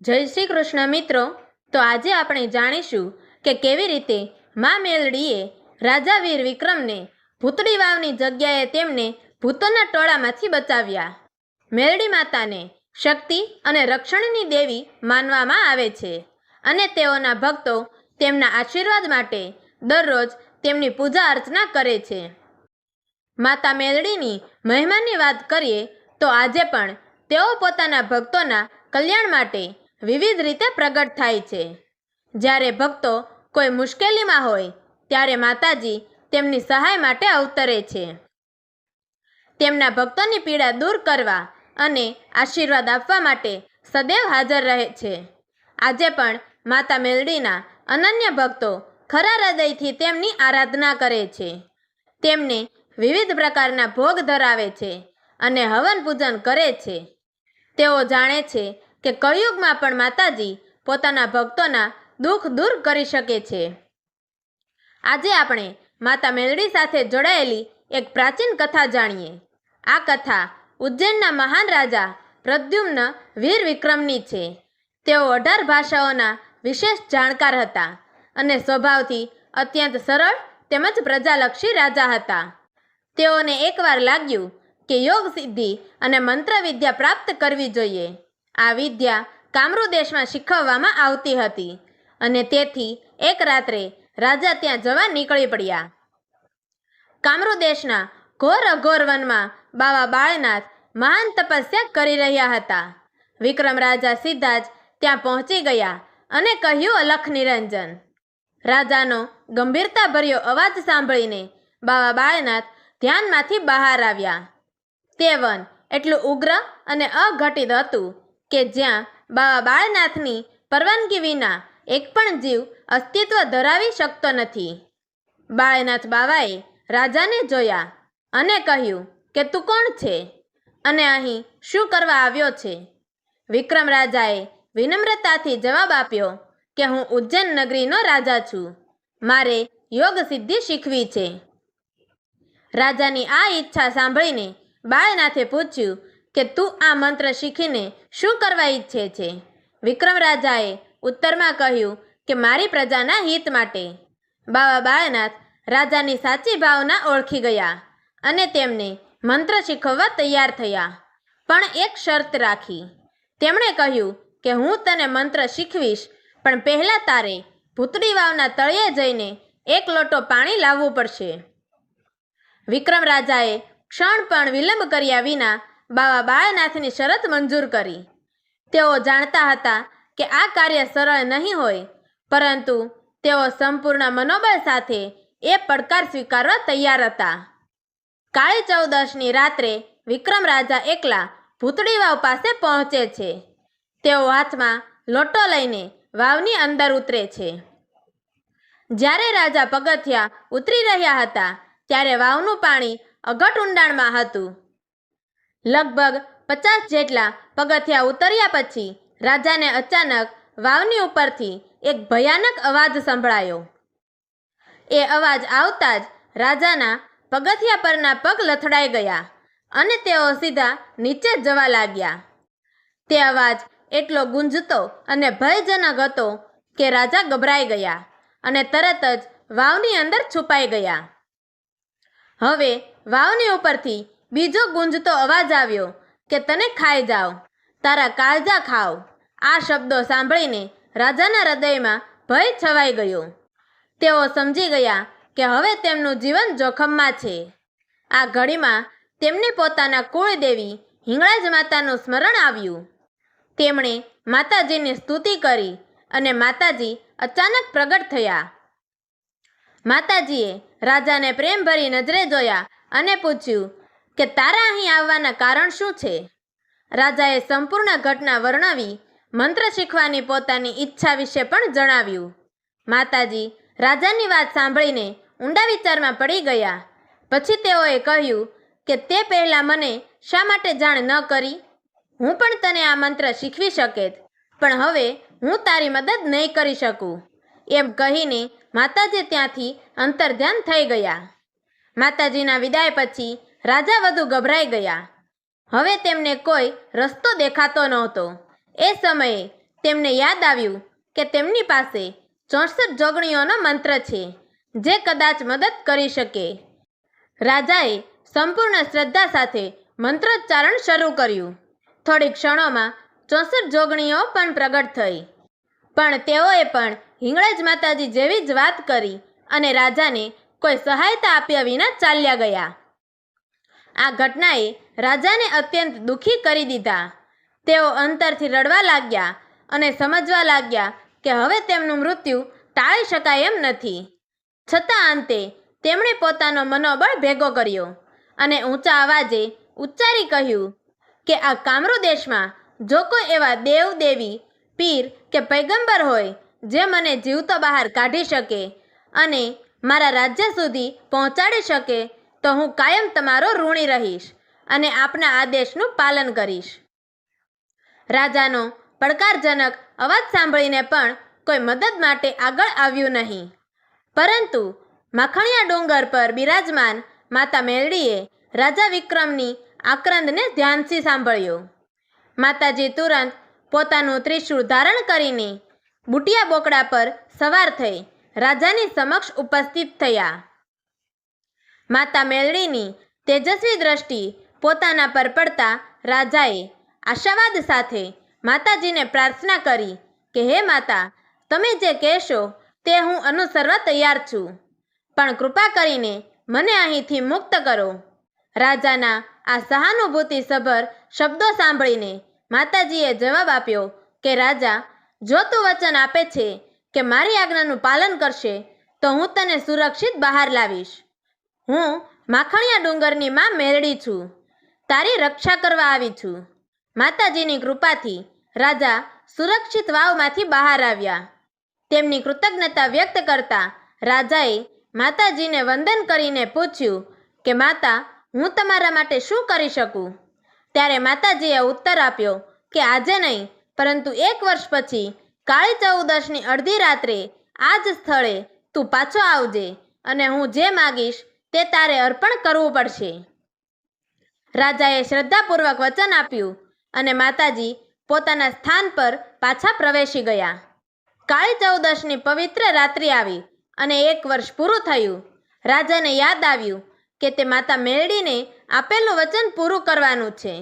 જય શ્રી કૃષ્ણ મિત્રો. તો આજે આપણે જાણીશું કે કેવી રીતે મા મેલડીએ રાજા વીર વિક્રમને ભૂતળી વાવની જગ્યાએ તેમને ભૂતોના ટોળામાંથી બચાવ્યા. મેલડી માતાને શક્તિ અને રક્ષણની દેવી માનવામાં આવે છે અને તેઓના ભક્તો તેમના આશીર્વાદ માટે દરરોજ તેમની પૂજા અર્ચના કરે છે. માતા મેલડીની મહિમાની વાત કરીએ તો આજે પણ તેઓ પોતાના ભક્તોના કલ્યાણ માટે વિવિધ રીતે પ્રગટ થાય છે. જ્યારે ભક્તો કોઈ મુશ્કેલીમાં હોય, ત્યારે માતાજી તેમની સહાય માટે અવતરે છે. તેમના ભક્તોની પીડા દૂર કરવા અને આશીર્વાદ આપવા માટે સદૈવ હાજર રહે છે. આજે પણ માતા મેલડીના અનન્ય ભક્તો ખરા હૃદયથી તેમની આરાધના કરે છે. તેમને વિવિધ પ્રકારના ભોગ ધરાવે છે અને હવન પૂજન કરે છે. તેઓ જાણે છે કે કળિયુગમાં પણ માતાજી પોતાના ભક્તોના દુઃખ દૂર કરી શકે છે. આજે આપણે માતા મેલડી સાથે જોડાયેલી એક પ્રાચીન કથા જાણીએ. આ કથા ઉજ્જૈનના મહાન રાજા પ્રદ્યુમ્ન વીર વિક્રમની છે. તેઓ અઢાર ભાષાઓના વિશેષ જાણકાર હતા અને સ્વભાવથી અત્યંત સરળ તેમજ પ્રજાલક્ષી રાજા હતા. તેઓને એકવાર લાગ્યું કે યોગ સિદ્ધિ અને મંત્ર વિદ્યા પ્રાપ્ત કરવી જોઈએ. આ વિદ્યા કામરૂ દેશમાં શીખવવામાં આવતી હતી. અને તેથી એક રાત્રે રાજા ત્યાં જવા નીકળી પડ્યા. કામરૂ દેશના ઘોર અઘોર વનમાં બાવા બાળનાથ મહાન તપસ્યા કરી રહ્યા હતા. વિક્રમ રાજા સીધા જ ત્યાં પહોંચી ગયા અને કહ્યું અલખ નિરંજન. રાજાનો ગંભીરતાભર્યો અવાજ સાંભળીને બાવા બાળનાથ ધ્યાનમાંથી બહાર આવ્યા. તે વન એટલું ઉગ્ર અને અઘટિત હતું કે જ્યાં બાવા બાળનાથની પરવાનગી વિના એક પણ જીવ અસ્તિત્વ ધરાવી શકતો નથી. બાળનાથ બાવાએ રાજાને જોયા અને કહ્યું કે, તું કોણ છે? અને અહીં શું કરવા આવ્યો છે? વિક્રમ રાજાએ વિનમ્રતાથી જવાબ આપ્યો કે, હું ઉજ્જૈન નગરીનો રાજા છું. મારે યોગ સિદ્ધિ શીખવી છે. રાજાની આ ઈચ્છા સાંભળીને બાળનાથે પૂછ્યું કે તું આ મંત્ર શીખીને શું કરવા ઈચ્છે છે? વિક્રમ રાજાએ ઉત્તરમાં કહ્યું કે મારી પ્રજાના હિત માટે. બાવા બાળનાથ રાજાની સાચી ભાવના ઓળખી ગયા અને તેમને મંત્ર શીખવવા તૈયાર થયા. પણ એક શરત રાખી. તેમણે કહ્યું કે હું તને મંત્ર શીખવીશ, પણ પહેલાં તારે ભૂતળી વાવના તળિયે જઈને એક લોટો પાણી લાવવું પડશે. વિક્રમ રાજાએ ક્ષણ પણ વિલંબ કર્યા વિના બાવા બાળનાથની શરત મંજૂર કરી. તેઓ જાણતા હતા કે આ કાર્ય સરળ નહીં હોય, પરંતુ તેઓ સંપૂર્ણ મનોબળ સાથે એ પડકાર સ્વીકારવા તૈયાર હતા. કાળી ચૌદશની રાત્રે વિક્રમ રાજા એકલા ભૂતળી વાવ પાસે પહોંચે છે. તેઓ હાથમાં લોટો લઈને વાવની અંદર ઉતરે છે. જ્યારે રાજા પગથિયા ઉતરી રહ્યા હતા, ત્યારે વાવનું પાણી અઘટ ઊંડાણમાં હતું. લગભગ પચાસ જેટલા પગથિયા ઉતર્યા પછી રાજાને અચાનક વાવની ઉપરથી એક ભયાનક અવાજ સંભળાયો. એ અવાજ આવતા જ રાજાના પગથિયા પરના પગ લથડાઈ ગયા અને તેઓ સીધા નીચે જવા લાગ્યા. તે અવાજ એટલો ગુંજતો અને ભયજનક હતો કે રાજા ગભરાઈ ગયા અને તરત જ વાવની અંદર છુપાઈ ગયા. હવે વાવની ઉપરથી બીજો ગુંજતો અવાજ આવ્યો કે તને ખાઈ જાઓ, તારા કાળજા ખાઓ. આ શબ્દો સાંભળીને રાજાના હૃદયમાં ભય છવાઈ ગયો. તેઓ સમજી ગયા કે હવે તેમનું જીવન જોખમમાં છે. આ ઘડીમાં તેમને પોતાના કુળદેવી હિંગળાજ માતાનું સ્મરણ આવ્યું. તેમણે માતાજીની સ્તુતિ કરી અને માતાજી અચાનક પ્રગટ થયા. માતાજીએ રાજાને પ્રેમભરી નજરે જોયા અને પૂછ્યું કે તારા અહીં આવવાના કારણ શું છે? રાજાએ સંપૂર્ણ ઘટના વર્ણવી, મંત્ર શીખવાની પોતાની ઈચ્છા વિશે પણ જણાવ્યું. માતાજી, રાજાની વાત સાંભળીને ઊંડા વિચારમાં પડી ગયા. પછી તેઓએ કહ્યું કે તે પહેલાં મને શા માટે જાણ ન કરી? હું પણ તને આ મંત્ર શીખવી શકેત, પણ હવે હું તારી મદદ નહીં કરી શકું. એમ કહીને માતાજી ત્યાંથી અંતર્ધ્યાન થઈ ગયા. માતાજીના વિદાય પછી રાજા વધુ ગભરાઈ ગયા. હવે તેમને કોઈ રસ્તો દેખાતો નહોતો. એ સમયે તેમને યાદ આવ્યું કે તેમની પાસે ચોસઠ જોગણીઓનો મંત્ર છે, જે કદાચ મદદ કરી શકે. રાજાએ સંપૂર્ણ શ્રદ્ધા સાથે મંત્રોચ્ચારણ શરૂ કર્યું. થોડી ક્ષણોમાં ચોસઠ જોગણીઓ પણ પ્રગટ થઈ. પણ તેઓએ પણ હિંગળજ માતાજી જેવી જ વાત કરી અને રાજાને કોઈ સહાયતા આપ્યા વિના ચાલ્યા ગયા. આ ઘટનાએ રાજાને અત્યંત દુઃખી કરી દીધા. તેઓ અંતરથી રડવા લાગ્યા અને સમજવા લાગ્યા કે હવે તેમનું મૃત્યુ ટાળી શકાય એમ નથી. છતાં અંતે તેમણે પોતાનો મનોબળ ભેગો કર્યો અને ઊંચા અવાજે ઉચ્ચારી કહ્યું કે આ કામરૂ દેશમાં જો કોઈ એવા દેવ, દેવી, પીર કે પૈગંબર હોય જે મને જીવતો બહાર કાઢી શકે અને મારા રાજ્ય સુધી પહોંચાડી શકે તો હું કાયમ તમારો ઋણી રહીશ અને આપના આદેશનું પાલન કરીશ. રાજાનો પડકારજનક અવાજ સાંભળીને પણ કોઈ મદદ માટે આગળ આવ્યું નહીં. પરંતુ માખણિયા ડુંગર પર બિરાજમાન માતા મેરડીએ રાજા વિક્રમની આક્રંદને ધ્યાનથી સાંભળ્યો. માતાજી તુરંત પોતાનું ત્રિશૂળ ધારણ કરીને બુટિયા બોકડા પર સવાર થઈ રાજાની સમક્ષ ઉપસ્થિત થયા. માતા મેલડીની તેજસ્વી દ્રષ્ટિ પોતાના પર પડતા રાજાએ આશાવાદ સાથે માતાજીને પ્રાર્થના કરી કે, હે માતા, તમે જે કહેશો તે હું અનુસરવા તૈયાર છું. પણ કૃપા કરીને મને અહીંથી મુક્ત કરો. રાજાના આ સહાનુભૂતિસભર શબ્દો સાંભળીને માતાજીએ જવાબ આપ્યો કે, રાજા, જો તું વચન આપે છે કે મારી આજ્ઞાનું પાલન કરશે, તો હું તને સુરક્ષિત બહાર લાવીશ. હું માખણિયા ડુંગરની માં મેરડી છું. તારી રક્ષા કરવા આવી છું. માતાજીની કૃપાથી રાજા સુરક્ષિત વાવમાંથી બહાર આવ્યા. તેમની કૃતજ્ઞતા વ્યક્ત કરતા રાજાએ માતાજીને વંદન કરીને પૂછ્યું કે, માતા, હું તમારા માટે શું કરી શકું? ત્યારે માતાજીએ ઉત્તર આપ્યો કે, આજે નહીં, પરંતુ એક વર્ષ પછી કાળી ચૌદશની અડધી રાત્રે આ જ સ્થળે તું પાછો આવજે અને હું જે માગીશ તે તારે અર્પણ કરવું પડશે. રાજાએ શ્રદ્ધાપૂર્વક વચન આપ્યું અને માતાજી પોતાના સ્થાન પર પાછા પ્રવેશી ગયા. કાળી ચૌદશની પવિત્ર રાત્રિ આવી અને એક વર્ષ પૂરું થયું. રાજાને યાદ આવ્યું કે તે માતા મેળડીને આપેલું વચન પૂરું કરવાનું છે.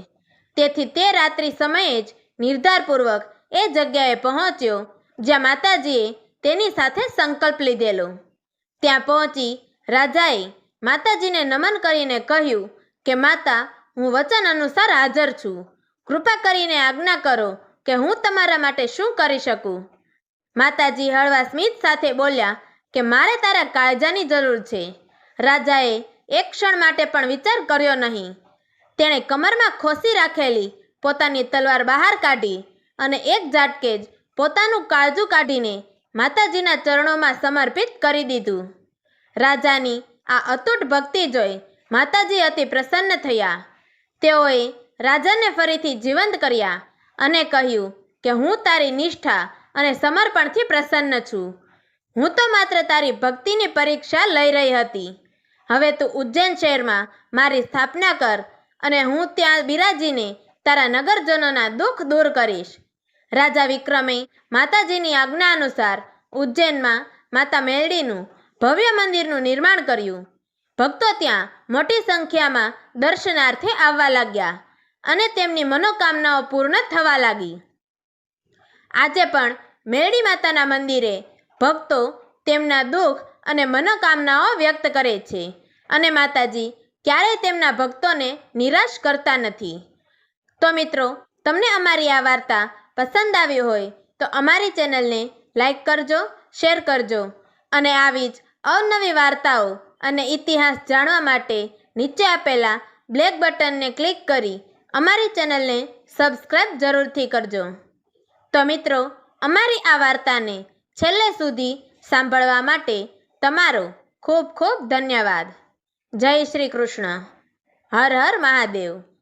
તેથી તે રાત્રિ સમયે જ નિર્ધારપૂર્વક એ જગ્યાએ પહોંચ્યો જ્યાં માતાજીએ તેની સાથે સંકલ્પ લીધેલો. ત્યાં પહોંચી રાજાએ માતાજીને નમન કરીને કહ્યું કે, માતા, હું વચન અનુસાર હાજર છું. કૃપા કરીને આજ્ઞા કરો કે હું તમારા માટે શું કરી શકું. માતાજી હળવા સ્મિત સાથે બોલ્યા કે, મારે તારા કાળજાની જરૂર છે. રાજાએ એક ક્ષણ માટે પણ વિચાર કર્યો નહીં. તેણે કમરમાં ખોસી રાખેલી પોતાની તલવાર બહાર કાઢી અને એક ઝાટકે જ પોતાનું કાળજું કાઢીને માતાજીના ચરણોમાં સમર્પિત કરી દીધું. રાજાની આ અતૂટ ભક્તિ જોઈ માતાજી અતિ પ્રસન્ન થયા. તેઓએ રાજાને ફરીથી જીવંત કર્યા અને કહ્યું કે હું તારી નિષ્ઠા અને સમર્પણથી પ્રસન્ન છું. હું તો માત્ર તારી ભક્તિની પરીક્ષા લઈ રહી હતી. હવે તું ઉજ્જૈન શહેરમાં મારી સ્થાપના કર અને હું ત્યાં બિરાજીને તારા નગરજનોના દુઃખ દૂર કરીશ. રાજા વિક્રમે માતાજીની આજ્ઞા અનુસાર ઉજ્જૈનમાં માતા મેરડીનું ભવ્ય મંદિરનું નિર્માણ કર્યું. ભક્તો ત્યાં મોટી સંખ્યામાં દર્શનાર્થે આવવા લાગ્યા અને તેમની મનોકામનાઓ પૂર્ણ થવા લાગી. આજે પણ મેરડી માતાના મંદિરે ભક્તો તેમના દુઃખ અને મનોકામનાઓ વ્યક્ત કરે છે અને માતાજી ક્યારેય તેમના ભક્તોને નિરાશ કરતા નથી. તો મિત્રો, તમને અમારી આ વાર્તા પસંદ આવી હોય તો અમારી ચેનલને લાઈક કરજો, શેર કરજો અને આવી જ અવનવી વાર્તાઓ અને ઇતિહાસ જાણવા માટે નીચે આપેલા બ્લેક બટનને ક્લિક કરી અમારી ચેનલને સબસ્ક્રાઇબ જરૂરથી કરજો. તો મિત્રો, અમારી આ વાર્તાને છેલ્લે સુધી સાંભળવા માટે તમારો ખૂબ ખૂબ ધન્યવાદ. જય શ્રી કૃષ્ણ. હર હર મહાદેવ.